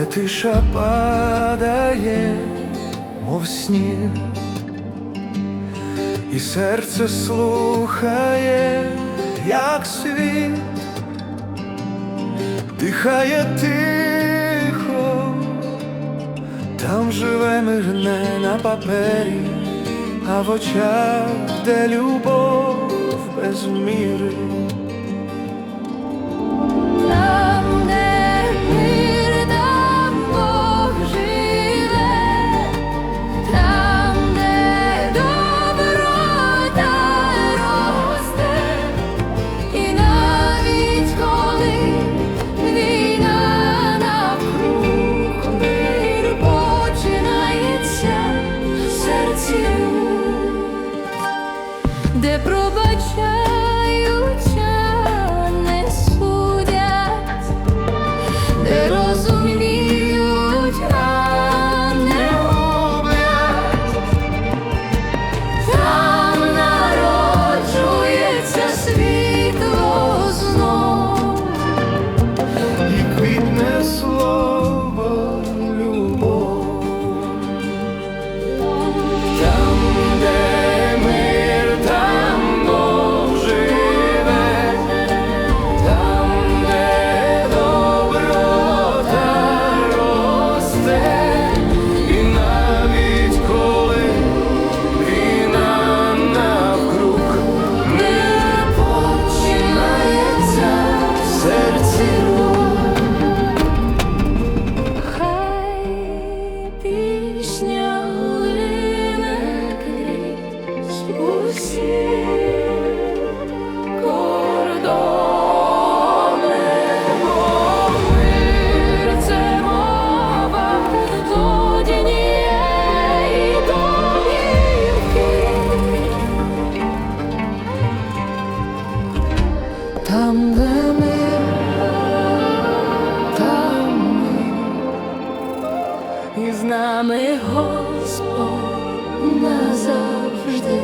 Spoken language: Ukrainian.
тиша падає, мов сніг, і серце слухає, як світ, дихає тихо, там живе мигне на папері, а в очах де любов без міри. Там, де ми, там ми, і з нами Господь назавжди.